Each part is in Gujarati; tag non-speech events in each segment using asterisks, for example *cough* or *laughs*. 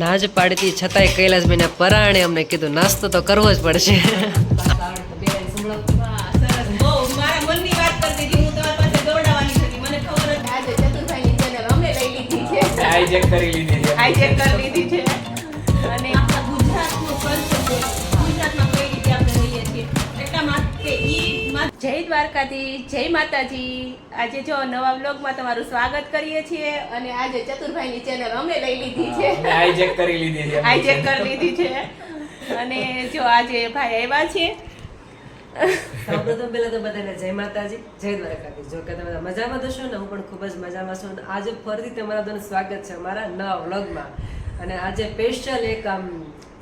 ના જ પાડતી છતાંય કૈલાસભાઈને પરાણે અમને કીધું નાસ્તો તો કરવો જ પડશે. હાઈજેક કરી લીધી મારા જય દ્વારકાથી જય માતાજી. આજે જો નવા વ્લોગમાં તમારું સ્વાગત કરીએ છીએ અને આજે ચતુરભાઈની ચેનલ અમે લઈ લીધી છે. હાઈજેક કરી લીધી છે હાઈજેક કરી લીધી છે. અને જો આજે ભાઈ આવ્યા છે. સૌપ્રથમ પહેલા તો બધાને જય માતાજી જય દ્વારકાધીશ. જો કે તમે મજામાં તો છો ને હું પણ ખૂબ જ મજામાં છું. આજે ફરીથી તમારા બધાનું સ્વાગત છે અમારા નવા વ્લોગમાં. અને આજે સ્પેશિયલ એક આમ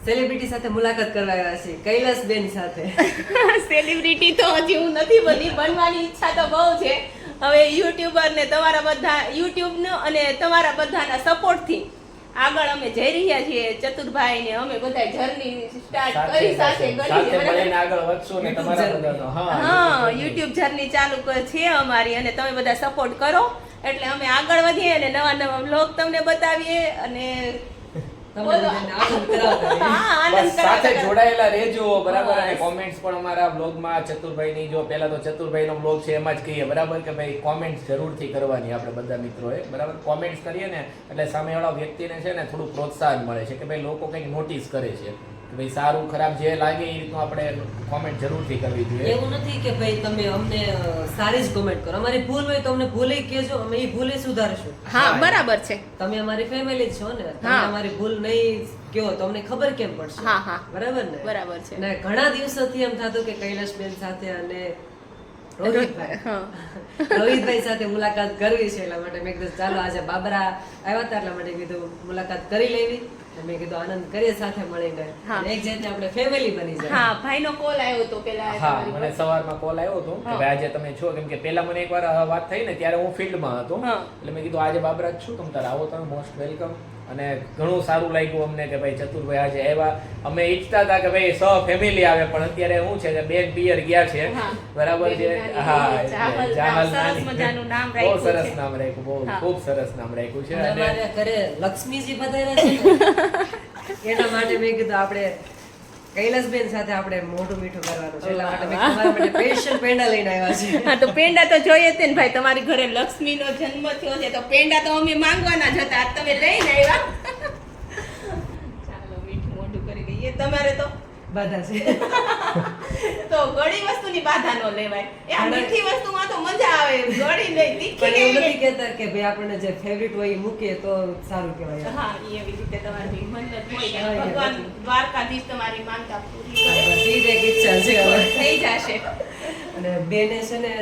સેલિબ્રિટી સાથે મુલાકાત કરવા આવ્યા છીએ. કૈલાસબેન સાથે. *laughs* સેલિબ્રિટી તો હજી હું નથી બની બનવાની ઈચ્છા તો બહુ છે. હવે યુટ્યુબર ને તમારા બધા યુટ્યુબનો અને તમારા બધાના સપોર્ટથી આગળ અમે જઈ રહ્યા છીએ. ચતુરભાઈ ને અમે બધા જર્ની સ્ટાર્ટ કરી સાથે કરી છે? આગળ વધશું ને તમારા બધાનો. હા હા યુટ્યુબ જર્ની ચાલુ છે અમારી અને તમે બધા સપોર્ટ કરો. એટલે અમે આગળ વધીએ અને નવા નવા વ્લોગ તમને બતાવીએ અને સાથે જોડાયેલા રહેજો બરાબર? અને કોમેન્ટ્સ પણ અમારા બ્લોગમાં ચતુરભાઈની જો પહેલા તો ચતુરભાઈનો બ્લોગ છે એમાં જ કહીએ બરાબર? કે ભાઈ કોમેન્ટ્સ જરૂરથી કરવાની આપણે બધા મિત્રોએ બરાબર? કોમેન્ટ્સ કરીએ ને એટલે સામેવાળા વ્યક્તિને છે ને થોડું પ્રોત્સાહન મળે છે કે ભાઈ લોકો કંઈક નોટિસ કરે છે. કે ભાઈ સારું ખરાબ જે લાગે એ રીતનું આપણે કોમેન્ટ જરૂરથી કરવી જોઈએ. એવું નથી કે ભાઈ તમે અમને સારી જ કોમેન્ટ કરો. અમારી ભૂલ હોય તો અમને ભૂલે કહેજો અમે એ ભૂલે સુધારશું. હા બરાબર છે. તમે અમારી ફેમિલી છો ને તમે અમારી ભૂલ નહીં કહો તો અમને ખબર કેમ પડશે? હા, હા. બરાબર ને? બરાબર છે. ને ઘણા દિવસોથી એમ થતું કે કૈલાશબેન સાથે અને રોહિતભાઈ. *laughs* રોહિતભાઈ સાથે મુલાકાત કરવી છે એટલા માટે મેં કીધું ચાલો આજે બાબરા આવ્યા હતા એટલા માટે કીધું મુલાકાત કરી લેવી. મેં કીધું આનંદ કરીએ સાથે મળીને. એક જાતની આપણે ફેમિલી બની જાય. હા ભાઈનો કોલ આવ્યો હતો પેલા હા મને સવારમાં કોલ આવ્યો હતો કે ભાઈ આજે તમે છો? કેમ કે પેલા મને એકવાર વાત થઈ ને ત્યારે હું ફિલ્ડમાં હતો. એટલે મેં કીધું આજે બાબરાજ છું તમ તારે આવો તમે મોસ્ટ વેલકમ અને ઘણું સારું લાગ્યું અમને કે ભાઈ ચતુરભાઈ આજે આવ્યા. અમે ઈચ્છતા હતા કે ભાઈ સહ ફેમિલી આવે પણ અત્યારે શું છે કે બેન પિયર ગયા છે. બરાબર છે? હા નામ બહુ સરસ. નામ રાખ્યું બહુ ખૂબ સરસ નામ રાખ્યું છે. અને ઘરે લક્ષ્મીજી બધા *laughs* એના માટે મેં કીધું આપણે કૈલાસબેન સાથે આપણે મોઢું મીઠું કરવાનું છે. એટલા માટે મેં સ્પેશિયલ પેંડા લઈને આવ્યા છે હા તો પેંડા તો જોઈએ જ ને ભાઈ. તમારી ઘરે લક્ષ્મીનો જન્મ થયો છે તો પેંડા તો અમે માંગવાના જ હતા. તમે લઈને આવ્યા. ચાલો મીઠું મોઢું કરી દઈએ. તમારે તો? બધા છે. તો ગળી વસ્તુની બાધા ન લેવાય. એ આ મીઠી વસ્તુમાં તો મજા આવે ગળી નહીં તીખી પણ એવું નથી કહેતા કે ભાઈ આપણને જે ફેવરિટ હોય એ મૂકીએ તો સારું કહેવાય. હા એવી રીતે તમારી મન્નત હોય ભગવાન દ્વારકાધીશ તમારી માનતા પૂરી કરે. એ જ ઈચ્છા છે હવે. થઈ જશે. અને બેને છે ને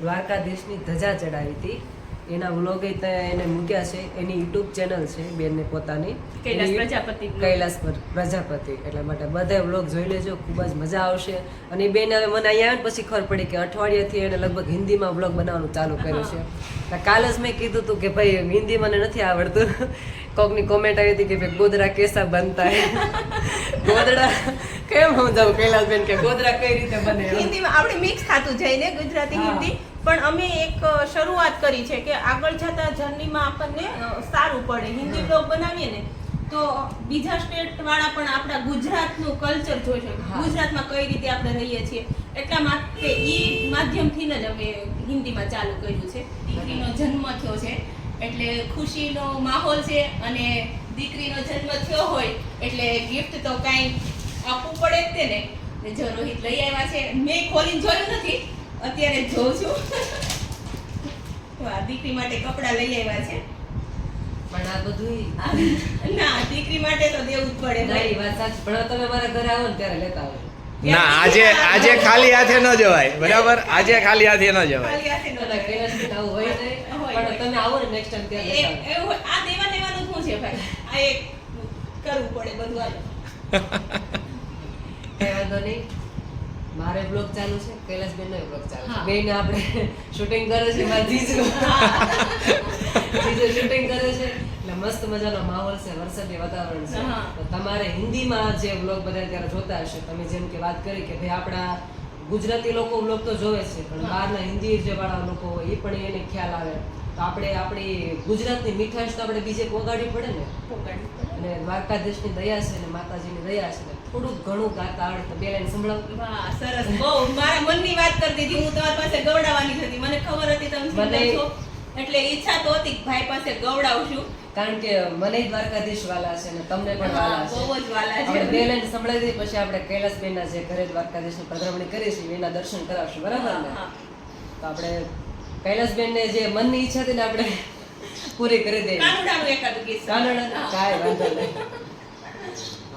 દ્વારકાધીશની ધજા ચડાવી હતી. એના વ્લોગ એને મૂક્યા છે. એની યુટ્યુબ ચેનલ છે બેનને પોતાની. કૈલાસ પ્રજાપતિ એટલા માટે બધા વ્લોગ જોઈ લેજો ખૂબ જ મજા આવશે. અને બેન હવે મને અહીંયા આવે પછી ખબર પડી કે અઠવાડિયાથી એને લગભગ હિન્દીમાં વ્લોગ બનાવવાનું ચાલુ કર્યું છે. કાલે જ મેં કીધું હતું કે ભાઈ હિન્દી મને નથી આવડતું. કોકની કોમેન્ટ આવી હતી કે ભાઈ ગોદરા કેસા બનતા હે? ગોદડા કેમ સમજાવું કૈલાસબેન કે ગોદરા કઈ રીતે બને? હિન્દીમાં આપણે મિક્સ થતું જઈને ગુજરાતી હિન્દી. પણ અમે એક શરૂઆત કરી છે કે આગળ જતા જર્નીમાં આપણને સારું પડે. હિન્દી બ્લોગ બનાવીએ ને તો બીજા સ્ટેટ વાળા પણ આપણા ગુજરાતનું કલ્ચર જોઈ શકે. ગુજરાતમાં કઈ રીતે આપણે રહીએ છીએ એટલા માટે એ માધ્યમથી જ અમે હિન્દીમાં ચાલુ કર્યું છે. દીકરીનો જન્મ થયો છે એટલે ખુશીનો માહોલ છે અને દીકરીનો જન્મ થયો હોય એટલે ગિફ્ટ તો કાંઈ આપવું પડે જ તે ને ને જો રોહિત લઈ આવ્યા છે. મેં ખોલીને જોયું નથી અત્યારે જોઉં છું. આ દીકરી માટે કપડાં લઈ આવ્યા છે. પણ આ બધું ના દીકરી માટે તો દેવું જ પડે મારી વાત સાચી. પણ તમે મારા ઘરે આવો ને ત્યારે લેતા આવો. ના આજે આજે ખાલી હાથે ન જવાય. બરાબર? આજે ખાલી હાથે ન જવાય. ખાલી હાથે ન હોય પણ. તમે આવો ને નેક્સ્ટ ટાઈમ ત્યારે એ- લેતા આવજો. એવું આ દેવા લેવાનું શું છે ભાઈ? આ એક કરવું પડે બધું. વાંધો નહીં. મારે બ્લોગ ચાલુ છે કૈલાસબેન નો બ્લોગ ચાલુ છે. બેન આપણે શૂટિંગ કરે છે મારા જીજુ. જીજુ શૂટિંગ કરે છે. એટલે મસ્ત મજાનો માહોલ છે વરસાદી વાતાવરણ છે. તો તમારે હિન્દીમાં જે બ્લોગ બધા ત્યારે જોતા હશે. તમે જેમ કે વાત કરી કે ભાઈ આપણા ગુજરાતી લોકો બ્લોગ તો જોવે છે પણ બહારના હિન્દી જે વાળા લોકો હોય એ પણ એને ખ્યાલ આવે. તો આપણે આપણી ગુજરાતની મીઠાશ તો આપણે બીજે પોગાડવી પડે ને? અને દ્વારકાધીશની દયા છે ને માતાજીની દયા છે થોડુંક ઘણું ગાતા આવડે તો બે લાઈન સંભળાવો. વાહ સરસ. બહુ મારા મનની વાત કરી દીધી. હું તમારી પાસે ગવડાવવાની હતી. મને ખબર હતી તમે મને- એટલે ઈચ્છા તો હતી ભાઈ પાસે ગવડાવશું. કારણ કે મને દ્વારકાધીશ વાલા છે ને તમને પણ વાલા છે. બહુ જ વાલા છે. આપણે બે લાઈન સંભળાવી દઈએ પછી આપણે કૈલાસબેનના જે ઘરે દ્વારકાધીશની પધરામણી કરીશું એના દર્શન કરાવશું. બરાબર ને? તો આપણે કૈલાસબેનને જે મનની ઈચ્છા હતી ને આપણે પૂરી કરી દઈએ. કાનડાનું એકાદ ગીત કાનડા કાંઈ વાંધો નહીં.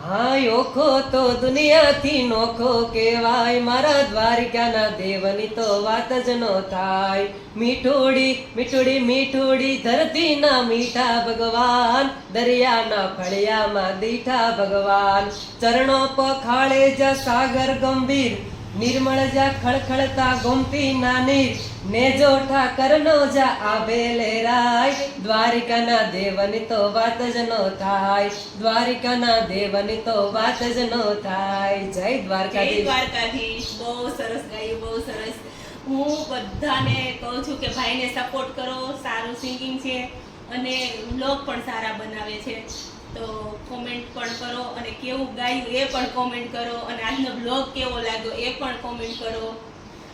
હા ઓખો તો દુનિયાથી નોખો કેવાય મારા દ્વારિકાના દેવની તો વાત જ નો થાય. મીઠોડી મીઠોડી મીઠોડી, ધરતીના મીઠા ભગવાન. દરિયાના ફળિયામાં દીઠા ભગવાન. ચરણો પખાળે જ સાગર ગંભીર નિર્મળ જા ખળખળતા ગોમતી નાની નેજો ઠાકરનો જા આભે લહેરાય દ્વારિકાના દેવની તો વાત જ નો થાય. દ્વારિકાના દેવની તો વાત જ નો થાય. જય જય દ્વારકાધીશ. દ્વારકાધીશ. બહુ સરસ ગાયું બહુ સરસ. હું બધાને કહું છું કે ભાઈને સપોર્ટ કરો. સારું સિંગિંગ છે. અને લોક પણ સારા બનાવે છે. તો કોમેન્ટ પણ કરો અને કેવું ગાયું એ પણ કોમેન્ટ કરો અને આજનો બ્લોગ કેવો લાગ્યો એ પણ કોમેન્ટ કરો.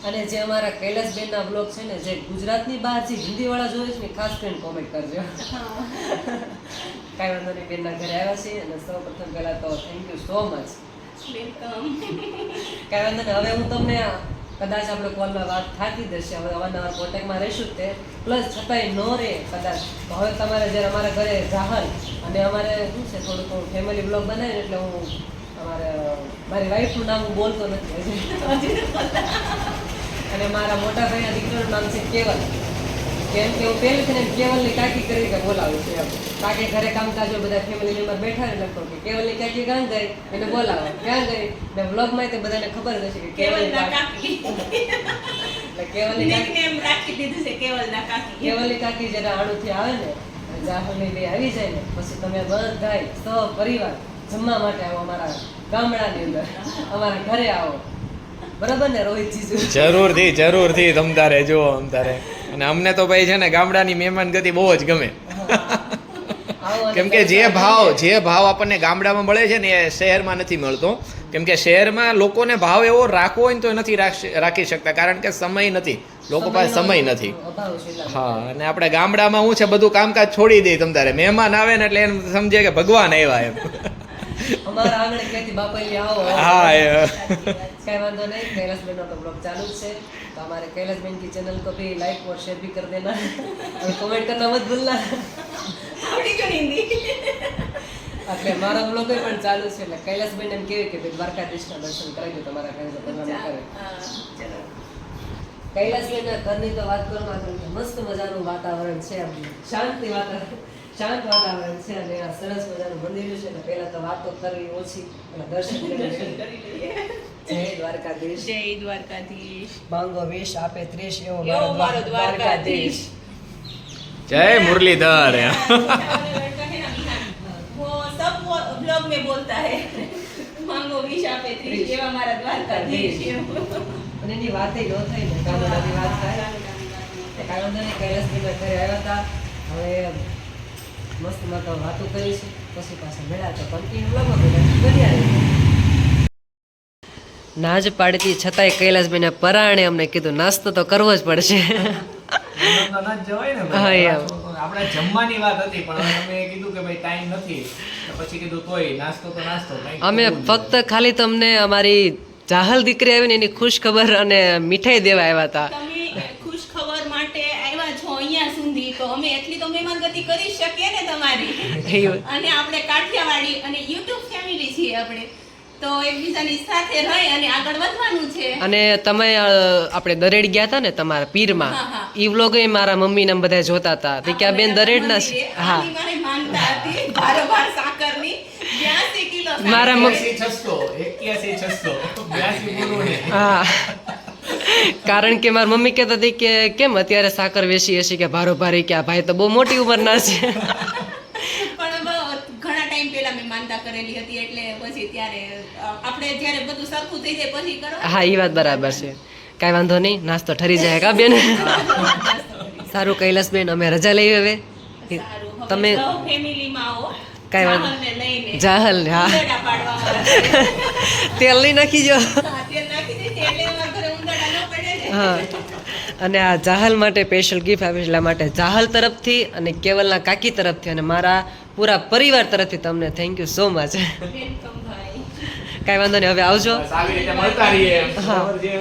અને જે અમારા કૈલાસબેનના બ્લોગ છે ને જે ગુજરાતની બહાર જે હિન્દી વાળા જોવે છે ને ખાસ કરીને કોમેન્ટ કરજો. કાંઈ વાંધો નહીં બેનના ઘરે આવ્યા છીએ અને સૌ પ્રથમ પહેલાં તો thank you so much welcome કાંઈ વાંધો નહીં હવે હું તમને કદાચ આપણે કોલમાં વાત થતી જ હશે હવે અવારનવાર કોન્ટેક્ટમાં રહીશું તે. પ્લસ છતાંય ન રહે કદાચ. હવે તમારે જ્યારે અમારા ઘરે રાહલ અને અમારે શું છે થોડુંક ફેમિલી બ્લોગ બનાવીને એટલે હું અમારે, મારી વાઈફનું નામ હું બોલતો નથી *laughs* અને મારા મોટા ભાઈના દીકરાનું નામ છે કેવલ. કેમ કે હું પહેલેથી ને કેવલની કાકી કરીને બોલાવું છું એમ. કાકી ઘરે કામકાજ હોય બધા ફેમિલી મેમ્બર બેઠા હોય લખો કે કેવલની કાકી ક્યાં ગઈ એને બોલાવો. ક્યાં ગઈ ને વ્લોગમાં તો બધાને ખબર જ હશે કે કેવલની કાકી. એટલે કેવલની કાકી. નિકનેમ રાખી દીધું છે કેવલના કાકી. કેવલની કાકી જ્યારે આણુથી આવે ને જાહલની બે આવી જાય ને પછી તમે બધાય સૌ પરિવાર જમવા માટે આવો અમારા ગામડાની અંદર. અમારા ઘરે આવો. બરાબર ને રોહિત જીજુ જરૂરથી જરૂરથી તમતારે જુઓ તમતારે અને અમને તો ભાઈ છે ને ગામડાની મહેમાન ગતિ બહુ જ ગમે. કેમ કે જે ભાવ જે ભાવ આપણને ગામડામાં મળે છે ને એ શહેરમાં નથી મળતો. કેમ કે શહેરમાં લોકોને ભાવ એવો રાખવો હોય ને તો નથી રાખી શકતા. કારણ કે સમય નથી. લોકો પાસે સમય નથી. હા અને આપણે ગામડામાં શું છે બધું કામકાજ છોડી દઈએ તમ તારે મહેમાન આવે ને એટલે એમ સમજે કે ભગવાન આવ્યા એમ. અમારા આંગણે ક્યાંથી બાપાઈ આવો હા એ કઈ વાંધો નહીં कैलाश નો તો બ્લોગ चालू જ છે तो हमारे कैलाश बहन की चैनल को भी लाइक और शेयर भी कर देना और कमेंट करना मत भूलना આવડી ગયું હિન્દી એટલે મારા બ્લોગ પણ ચાલુ છે એટલે કૈલાસ બેન એમ કેવી કે ભાઈ દ્વારકાધીશના દર્શન કરાવી દો તમારા ઘરે તો ભગવાનના ઘરે હા, ચલો કૈલાસબેનના ઘરની તો વાત કરું ના કરું તો મસ્ત મજાનું વાતાવરણ છે આમ શાંતિ વાતાવરણ શાંત વાતાવરણ છે અને આ સરસ મજાનું મંદિર છે એટલે પહેલા તો વાતો કરવી ઓછી અને દર્શન કરી દર્શન લઈએ. કરી લઈએ જય દ્વારકાધીશ જય દ્વારકાધીશ માંગો વેશ આપે ત્રીસ એવો એવો મારો મારો દ્વાર- દ્વારકાધીશ જય મુરલીધર એમ. लड़का है ना विहान, वो सब वो ब्लॉग में बोलता है मांगो विशा पे त्रिश एवा मारा द्वारकाधीश एम. અને એની વાતે ન થઈ ને કાનુડાની વાત થાય તે કાનુડાને કૈલાસબેનના ઘરે આવ્યા હતા હવે મસ્તમાં વાતો કરી છે. પછી પાછા મળ્યા તો કન્ટિન્યુ લાગો બન્યા ના જ પાડતી છતાંય કૈલાસબેને પરાણે અમને કીધું નાસ્તો તો કરવો જ પડશે. આપણે જમવાની વાત હતી પણ હવે કીધું કે ભાઈ ટાઈમ નથી. પછી કીધું તોય નાસ્તો તો નાસ્તો અમે ફક્ત ખાલી તમને અમારી જાહલ દીકરી આવીને એની ખુશ ખબર અને મીઠાઈ દેવા આવ્યા હતા. ખુશ ખબર માટે આવ્યા છો અહીંયા સુધી તો અમે એટલી તો મહેમાનગતિ કરી શકીએ ને તમારી? અને આપણે કાઠિયાવાડી અને યુટ્યુબ ફેમિલી છીએ આપણે. તો એકબીજાની સાથે રહી અને આગળ વધવાનું છે. અને તમે આપણે દરેડ ગયા હતા ને તમારા પીરમાં. ઈ વ્લોગ મારા મમ્મી ને બધા જોતા હતા તે કે બેન દરેડ ના છે હા. આની માનતા હતી. બારોબાર સાકરની. 82 કિલો મારા મમ્મી- એક્યાસી છસો એક્યાસી છસો. બ્યાસી હા. કારણ કે મારી મમ્મી કહેતા હતી કે કેમ અત્યારે સાકર વેચી હશે કે ભારો ભારી કે આ ભાઈ તો બહુ મોટી ઉંમરના છે? પણ ઘણા ટાઈમ પહેલા મેં માનતા કરેલી હતી એટલે પછી ત્યારે આપણે જ્યારે બધું સરખું થઈ જાય પછી કરો. હા એ વાત બરાબર છે. કાંઈ વાંધો નહીં નાસ્તો ઠરી જાય કા બેન? સારું કૈલાસબેન અમે રજા લઈ હવે. તમે કાંઈ વાંધો- જાહલ હા. *laughs* તેલ નહીં નાખી જો. હા. અને આ જાહલ માટે સ્પેશિયલ ગિફ્ટ આપીશ એટલા માટે જાહલ તરફથી અને કેવલના કાકી તરફથી અને મારા પૂરા પરિવાર તરફથી તમને થેન્ક યુ સો મચ કાંઈ વાંધો નહીં હવે આવજો. બસ આવી રીતે મળતા રહીએ. હા. બરાબર છે?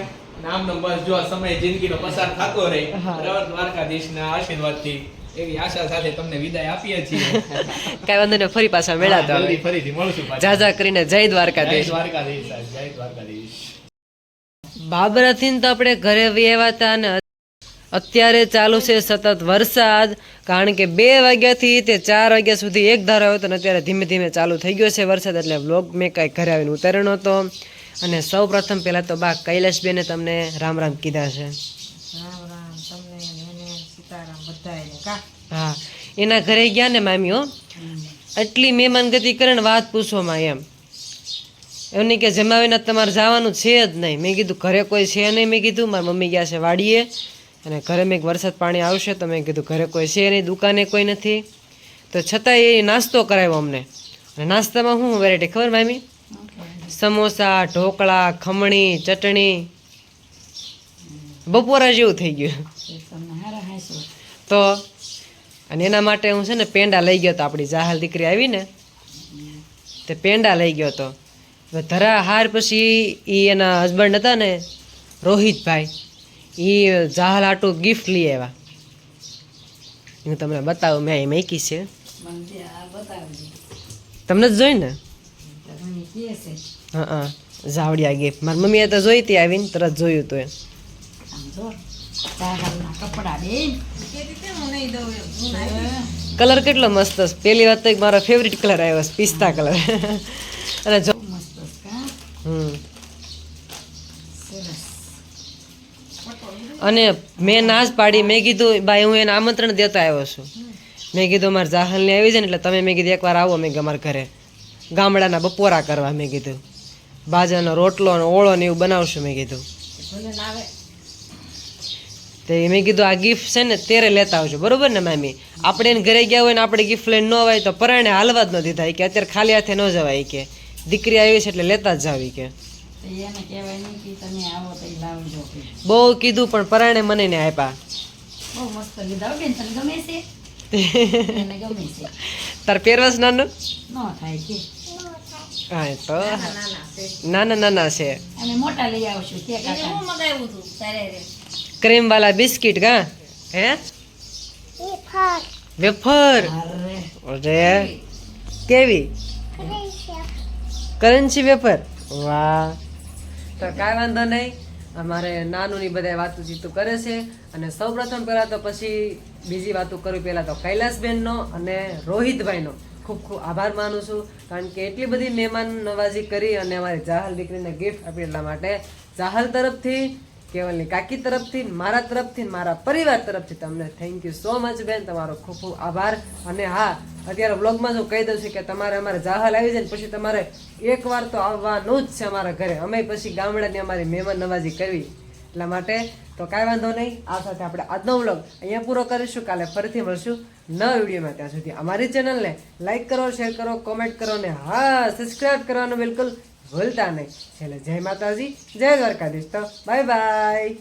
નામ નો જો સમય જિંદગીનો પસાર થતો રહે દ્વારકાધીશના આશીર્વાદથી એવી આશા સાથે તમને વિદાય આપીએ છીએ. *laughs* કાંઈ વાંધો નહીં ફરી પાછા મેળાતા ફરીથી મળશું પાછા. જા જા કરીને જય જય દ્વારકાધીશ. દ્વારકાધીશ જય દ્વારકાધીશ. બાબરાથી તો આપણે ઘરે વ્યવા હતા અને અત્યારે ચાલુ છે સતત વરસાદ કારણ કે બે વાગ્યાથી તે ચાર વાગ્યા સુધી એક ધારો આવ્યો હતો અને અત્યારે ધીમે ધીમે ચાલુ થઈ ગયો છે વરસાદ એટલે વ્લોગ મેં કાંઈ ઘરે આવીને ઉતાર્યો હતો અને સૌ પ્રથમ પહેલાં તો બા કૈલાશબેને તમને રામ રામ કીધા છે. હા એના ઘરે ગયા ને મામીઓ આટલી મહેમાનગતિ કરે ને વાત પૂછવામાં એમ. એવું નહીં કે જમાવીને તમારે જવાનું છે જ નહીં. મેં કીધું, ઘરે કોઈ છે નહીં. મેં કીધું, મારી મમ્મી ગયા છે વાડીએ અને ઘરે મેં વરસાદ પાણી આવશે. તો મેં કીધું, ઘરે કોઈ છે નહીં, દુકાને કોઈ નથી. તો છતાંય એ નાસ્તો કરાવ્યો અમને. અને નાસ્તામાં શું વેરાયટી ખબર મામી? સમોસા, ઢોકળા, ખમણી, ચટણી. બપોરા જેવું થઈ ગયું. તો અને એના માટે હું છે ને પેંડા લઈ ગયો તો આપણી જાહલ દીકરી આવીને તે પેંડા લઈ ગયો તો. હવે ધરા હાર પછી એ એના હસબન્ડ હતા ને રોહિતભાઈ એ જાહલ આટું ગિફ્ટ લઈ આવ્યા. હું તમને બતાવું મેં એ મૂકી છે. તમને જ જોઈ ને? હા હા. જાવડિયા ગિફ્ટ મારી મમ્મીએ તો જોઈ હતી આવીને તરત જોયું હતું કલર કેટલો મસ્ત પહેલી વાત તો એક મારો ફેવરિટ કલર આવ્યો પિસ્તા કલર *laughs* અને જો બહુ મસ્ત છે કા હમ સરસ અને મેં ના જ પાડી, મેં કીધું, ભાઈ, હું એને આમંત્રણ દેતો આવ્યો છું. મેં કીધું મારે જાહલને આવી છે ને, એટલે તમે મેં કીધું, એકવાર આવો મેં અમારા ઘરે. ગામડાના બપોરા કરવા, મેં કીધું. બાજરાનો રોટલો અને ઓળો ને એવું બનાવશું, મેં કીધું. તો મેં કીધું, આ ગિફ્ટ છે ને, તેરે લેતા આવજો. બરોબર ને, મામી? આપણે એને ઘરે ગયા હોય ને, આપણે ગિફ્ટ લઈને ન હોય તો પરાણે હાલવા જ ન દીધા. કે, અત્યારે ખાલી હાથે ન જવાય. કે, દીકરી આવી છે એટલે લેતા જ જાવી. કે તો એને કહેવાય નહીં કે તમે આવો તો ઈ લાવજો કે. બહુ કીધું પણ પરાણે મને ને આપ્યા. બહુ મસ્ત લીધા બેન તને ગમે છે? એને ગમે છે. તાર પહેરવાસ નાનું? નો થાય કે. હા તો. નાના છે. નાના છે. અમે મોટા લઈ આવશું કે કાકા? હું મગાવ્યું હતું તારે ક્રીમ વાલા બિસ્કિટ કા? હે? વેફર. અરે. અરે. કેવી? Currency wafer? વાહ. તો કાંઈ વાંધો નહીં. અમારે નાનુંની બધા વાતો જીતું કરે છે. અને સૌપ્રથમ પહેલાં તો પછી બીજી વાતો કરું. પહેલાં તો કૈલાસબેનનો અને રોહિતભાઈનો. ખૂબ ખૂબ આભાર માનું છું. કારણ કે એટલી બધી મહેમાન નવાજી કરી અને અમારી જાહલ દીકરીને ગિફ્ટ આપી એટલા માટે જાહલ તરફથી કેવલની કાકી તરફથી, મારા તરફથી, મારા પરિવાર તરફથી તમને થેન્ક યુ સો મચ બેન. તમારો ખૂબ ખૂબ આભાર. અને હા, અત્યારે વ્લોગમાં જો કહી દઉં છું કે તમારે અમારે જાહલ આવી જાય ને પછી તમારે એકવાર તો આવવાનું જ છે અમારા ઘરે. અમે પછી ગામડાની અમારી મહેમાન નવાજી કરવી. એટલા માટે તો કાંઈ વાંધો નહીં. આ સાથે આપણે આજનો વ્લોગ અહીંયા પૂરો કરીશું. કાલે ફરીથી મળશું નવા વિડીયોમાં. ત્યાં સુધી અમારી ચેનલને લાઇક કરો શેર કરો કોમેન્ટ કરો ને હા સબસ્ક્રાઈબ કરવાનું બિલકુલ ભૂલતા નહીં. છેલ્લે જય માતાજી જય દ્વારકાધીશ. તો બાય બાય